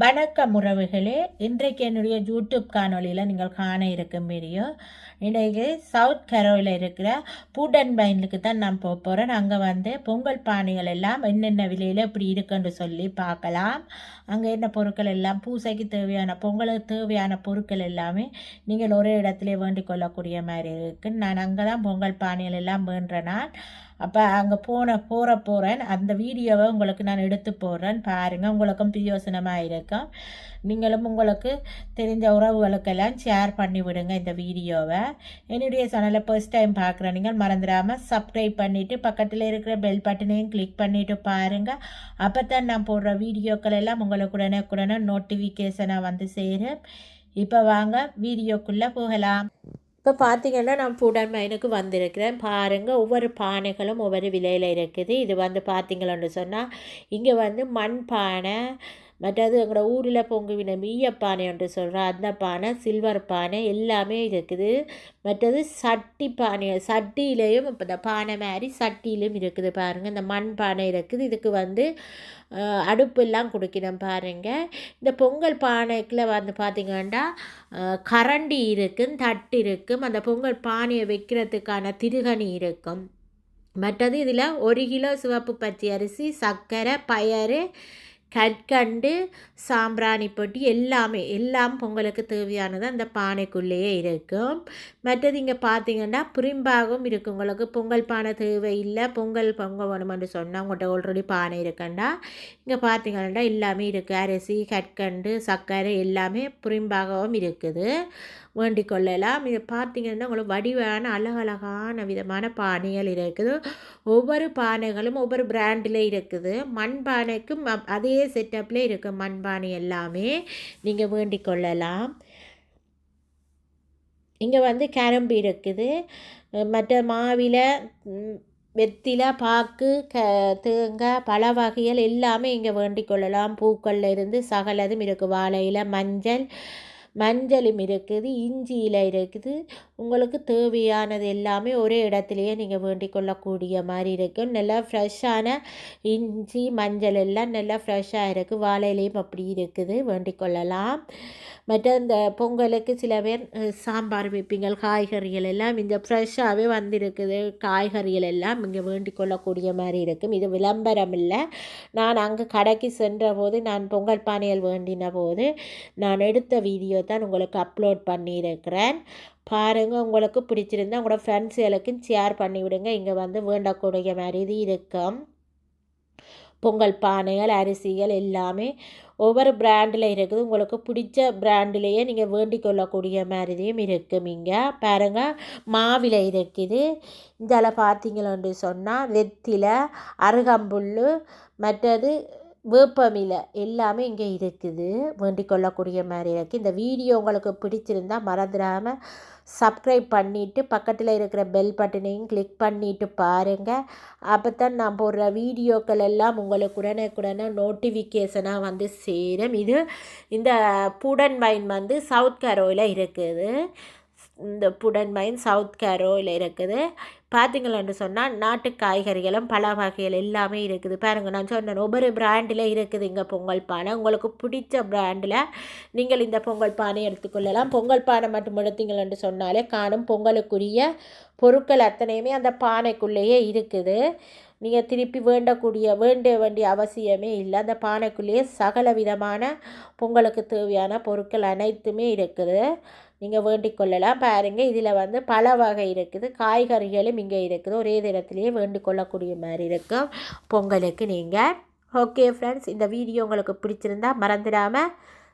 வணக்கம் உறவுகளே. இன்றைக்கு என்னுடைய யூடியூப் காணொலியில் நீங்கள் காண இருக்கும் வீடியோ இன்றைக்கு சவுத் கரோவில் இருக்கிற பூடன் பைனுக்கு தான் நான் போக போகிறேன் அங்கே வந்து பொங்கல் பானைகள் எல்லாம் என்னென்ன விலையில் இப்படி இருக்குன்னு சொல்லி பார்க்கலாம். அங்கே என்ன பொருட்கள் எல்லாம் பூசைக்கு தேவையான பொங்கலுக்கு தேவையான பொருட்கள் எல்லாமே நீங்கள் ஒரே இடத்துல வேண்டிக் கொள்ளக்கூடிய மாதிரி இருக்குது நான் அங்கே தான் பொங்கல் பானைகள் எல்லாம் வேண்டுறேன் நான் அப்போ அங்கே போன போகிற போகிறேன் அந்த வீடியோவை உங்களுக்கு நான் எடுத்து போடுறேன். பாருங்கள் உங்களுக்கும் பிரயோசனமாக இருக்கும் நீங்களும் உங்களுக்கு தெரிஞ்ச உறவுகளுக்கெல்லாம் ஷேர் பண்ணி விடுங்க இந்த வீடியோவை. என்னுடைய சேனலை ஃபர்ஸ்ட் டைம் பார்க்குற நீங்கள் மறந்துடாமல் சப்ஸ்கிரைப் பண்ணிவிட்டு பக்கத்தில் இருக்கிற பெல் பட்டனையும் கிளிக் பண்ணிவிட்டு பாருங்கள் அப்போ தான் நான் போடுற வீடியோக்கள் எல்லாம் உங்களுக்கு உடனே உடனே நோட்டிஃபிகேஷனாக வந்து சேரும். இப்போ வாங்க வீடியோக்குள்ளே போகலாம். இப்போ பார்த்தீங்கன்னா நான் புடன் மைனுக்கு வந்திருக்கிறேன். பாருங்கள் ஒவ்வொரு பானைகளும் ஒவ்வொரு விலையில் இருக்குது. இது வந்து பார்த்தீங்களன்னு சொன்னால் இங்கே வந்து மண் பானை மற்றது எங்களோட ஊரில் பொங்குவின மீயப்பானை பானை என்று சொல்கிறோம். அந்த பானை சில்வர் பானை எல்லாமே இருக்குது. மற்றது சட்டி பானை சட்டியிலையும் இப்போ இந்த பானை மாதிரி சட்டியிலும் இருக்குது பாருங்கள் இந்த மண் பானை இருக்குது. இதுக்கு வந்து அடுப்பெல்லாம் கொடுக்கணும் பாருங்கள் இந்த பொங்கல் பானைக்குள்ள வந்து பார்த்திங்கன்னா கரண்டி இருக்கும் தட்டு இருக்கும். அந்த பொங்கல் பானையை வைக்கிறதுக்கான திருகணி இருக்கும். மற்றது இதில் ஒரு கிலோ சிவப்பு பச்சை அரிசி சர்க்கரை பயறு கற்கண்டு சாம்பிராணி பொட்டி எல்லாமே எல்லாம் பொங்கலுக்கு தேவையானது அந்த பானைக்குள்ளேயே இருக்கும். மற்றது இங்கே பார்த்தீங்கன்னா புரிம்பாகவும் இருக்கும். உங்களுக்கு பொங்கல் பானை தேவையில்லை பொங்கல் பொங்க வேணுமென்று சொன்னால் உங்கள்கிட்ட ஆல்ரெடி பானை இருக்கண்டா? இங்கே பார்த்தீங்கன்னா எல்லாமே இருக்குது அரிசி கற்கண்டு சர்க்கரை எல்லாமே புரிம்பாகவும் இருக்குது. வேண்டிக் கொள்ளலாம் இது பார்த்தீங்கன்னா உங்களுக்கு வடிவான அழகழகான விதமான பானைகள் இருக்குது. ஒவ்வொரு பானைகளும் ஒவ்வொரு பிராண்டில் இருக்குது. மண்பானைக்கும் அதே செட்டப்பில் இருக்குது மண்பானை எல்லாமே. நீங்கள் வேண்டிக் கொள்ளலாம் இங்கே வந்து கேரம்பு இருக்குது. மற்ற மாவில ம், வெத்திலை பாக்கு க தேங்காய் பல வகைகள் எல்லாமே இங்கே வேண்டிக் கொள்ளலாம் பூக்கள்ல இருந்து சகலதும் இருக்குது வாழையில் மஞ்சள் மஞ்சளும் இருக்குது இஞ்சியில் இருக்குது. உங்களுக்கு தேவையானது எல்லாமே ஒரே இடத்துலையே நீங்கள் வேண்டிக் கொள்ளக்கூடிய மாதிரி இருக்கும் நல்லா ஃப்ரெஷ்ஷான இஞ்சி மஞ்சள் எல்லாம் நல்லா ஃப்ரெஷ்ஷாக இருக்குது வாழையிலையும் அப்படி இருக்குது. வேண்டிக் கொள்ளலாம். மற்ற இந்த பொங்கலுக்கு சில பேர் சாம்பார் வைப்பீங்கள் காய்கறிகள் எல்லாம். இந்த ஃப்ரெஷ்ஷாகவே வந்திருக்குது. காய்கறிகள் எல்லாம் இங்கே வேண்டிக் கொள்ளக்கூடிய மாதிரி இருக்கும். இது விளம்பரம் இல்லை. நான் அங்கே கடைக்கு சென்ற போது நான் பொங்கல் பானையல் வேண்டின போது நான் எடுத்த வீடியோ தான் உங்களுக்கு அப்லோட் பண்ணியிருக்கிறேன். பாருங்கள் உங்களுக்கு பிடிச்சிருந்தா உங்களோட ஃப்ரெண்ட்ஸுகளுக்கும் ஷேர் பண்ணி விடுங்க இங்கே வந்து வேண்டக்கூடிய மாதிரி இருக்கும். பொங்கல் பானைகள் அரிசிகள் எல்லாமே ஒவ்வொரு பிராண்டில் இருக்குது. உங்களுக்கு பிடிச்ச பிராண்டிலேயே நீங்கள் வேண்டிக் கொள்ளக்கூடிய மாதிரியும் இருக்கும் இங்கே. பாருங்கள் மாவிலை இருக்குது. இதில் பார்த்தீங்களோன்னு சொன்னால் வெத்திலை அருகம்புல் மற்றது வேப்பமிலை எல்லாமே இங்கே இருக்குது. வேண்டிக் கொள்ளக்கூடிய மாதிரி இருக்குது இந்த வீடியோ உங்களுக்கு பிடிச்சிருந்தா மறந்துடாமல் சப்ஸ்கிரைப் பண்ணிவிட்டு பக்கத்தில் இருக்கிற பெல் பட்டனையும் கிளிக் பண்ணிவிட்டு பாருங்கள் அப்போ தான் நான் போடுற வீடியோக்கள் எல்லாம் உங்களுக்கு உடனுக்குடனே நோட்டிஃபிகேஷனாக வந்து சேரும். இது இந்த புடன் மைன் வந்து சவுத் கரோவில் இருக்குது. இந்த புடன் மைன் சவுத் கேரோவில் இருக்குது. பார்த்தீங்களான்னு சொன்னால் நாட்டு காய்கறிகளும் பல வகைகள் எல்லாமே இருக்குது. பாருங்கள் நான் சொன்னேன் ஒவ்வொரு பிராண்டில் இருக்குது இங்கே பொங்கல் பானை. உங்களுக்கு பிடிச்ச பிராண்டில் நீங்கள் இந்த பொங்கல் பானை எடுத்துக்கொள்ளலாம் பொங்கல் பானை மட்டும் எடுத்தீங்களன்னு சொன்னாலே காணும் பொங்கலுக்குரிய பொருட்கள் அத்தனையுமே அந்த பானைக்குள்ளேயே இருக்குது. நீங்கள் திருப்பி வேண்டக்கூடிய வேண்ட வேண்டிய அவசியமே இல்லை. அந்த பானைக்குள்ளேயே சகல விதமான பொங்கலுக்கு தேவையான பொருட்கள் அனைத்துமே இருக்குது. நீங்கள் வேண்டிக் கொள்ளலாம். பாருங்கள் இதில் வந்து பல வகை இருக்குது. காய்கறிகளும் இங்கே இருக்குது. ஒரே இடத்துலையே வேண்டிக் கொள்ளக்கூடிய மாதிரி இருக்கும். பொங்கலுக்கு நீங்கள் ஓகே ஃப்ரெண்ட்ஸ் இந்த வீடியோ உங்களுக்கு பிடிச்சிருந்தா மறந்துடாமல்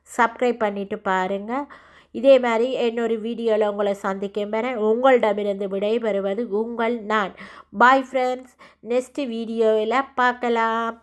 சப்ஸ்கிரைப் பண்ணிவிட்டு பாருங்கள் இதே மாதிரி இன்னொரு வீடியோவில் உங்களை சந்திக்கும் வரை உங்களிடமிருந்து விடைபெறுவது உங்கள் நான். பாய் ஃப்ரெண்ட்ஸ் நெக்ஸ்ட் வீடியோவில் பார்க்கலாம்.